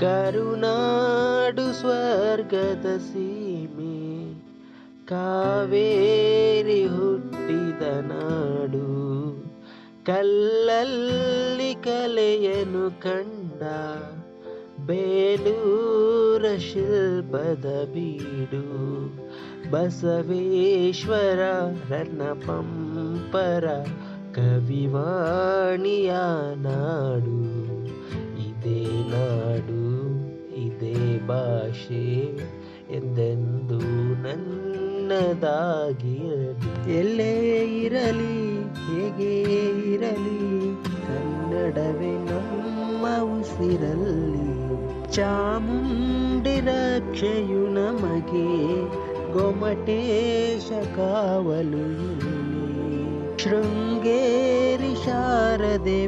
ಕರುನಾಡು ಸ್ವರ್ಗದ ಸೀಮೆ, ಕಾವೇರಿ ಹುಟ್ಟಿದ ನಾಡು, ಕಲ್ಲಲ್ಲಿ ಕಲೆಯನು ಕಂಡ ಬೇಲೂರ ಶಿಲ್ಪದ ಬೀಡು, ಬಸವೇಶ್ವರ ರನ್ನ ಪಂಪರ ಕವಿವಾಣಿಯ ನಾಡು. ಇದೇ ನಾಡು ಇದೇ ಭಾಷೆ ಎಂದೆಂದು ನನ್ನದಾಗಿರಲಿ. ಎಲ್ಲೇ ಇರಲಿ, ಹೇಗೆ ಇರಲಿ, ಕನ್ನಡವೇ ನಮ್ಮ ಉಸಿರಲ್ಲಿ. ಚಾಮುಂಡಿ ರಕ್ಷೆಯು ನಮಗೆ ಗೊಮಟೇಶ ಕಾವಲು ಶೃಂಗೇರಿ ಶಾರದೆ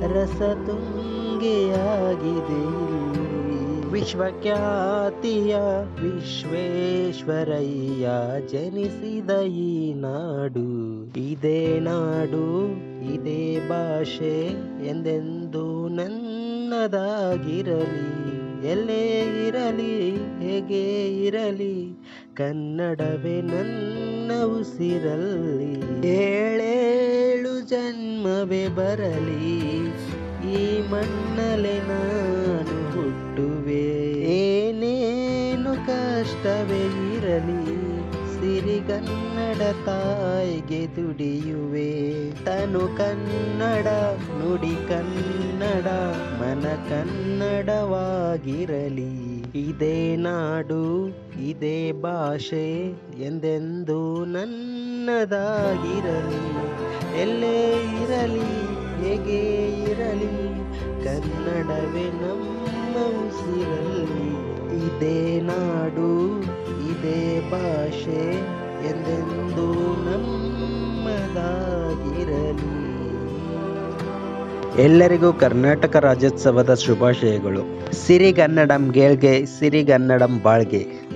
ವೀಣೆ ರಸತುಂಗೆಯಾಗಿದೆ ಇಲ್ಲಿ ವಿಶ್ವಖ್ಯಾತಿಯ ವಿಶ್ವೇಶ್ವರಯ್ಯ ಜನಿಸಿದ ಈ ನಾಡು. ಇದೇ ನಾಡು, ಇದೇ ಭಾಷೆ ಎಂದೆಂದು ನನ್ನದಾಗಿರಲಿ. ಎಲ್ಲೇ ಇರಲಿ, ಹೇಗೆ ಇರಲಿ, ಕನ್ನಡವೇ ನನ್ನ ಉಸಿರಲ್ಲಿ. ಏಳೇಳು ಜನ್ಮವೇ ಬರಲಿ. ಈ ಮಣ್ಣಲೆ ನಾನು ಹುಟ್ಟುವೆ. ಏನೇನು ಕಷ್ಟವೇ ಇರಲಿ. ಸಿರಿಗನ್ನಡ ತಾಯಿಗೆ ದುಡಿಯುವೆ. ತನು ಕನ್ನಡ, ನುಡಿ ಕನ್ನಡ, ಮನ ಕನ್ನಡವಾಗಿರಲಿ. ಇದೇ ನಾಡು, ಇದೇ ಭಾಷೆ, ಎಂದೆಂದು ನನ್ನದಾಗಿರಲಿ. ಎಲ್ಲೇ ಇರಲಿ, ಹೇಗೆ ಇರಲಿ, ಕನ್ನಡವೇ ನಮ್ಮ ಉಸಿರಲ್ಲಿ. ಇದೇ ನಾಡು ಇದೇ ಭಾಷೆ ಎಂದೆಂದು ನಮ್ಮದಾಗಿರಲಿ. ಎಲ್ಲರಿಗೂ ಕರ್ನಾಟಕ ರಾಜ್ಯೋತ್ಸವದ ಶುಭಾಶಯಗಳು. ಸಿರಿಗನ್ನಡಂ ಗೇಳ್ಗೆ ಸಿರಿಗನ್ನಡಂ ಬಾಳ್ಗೆ.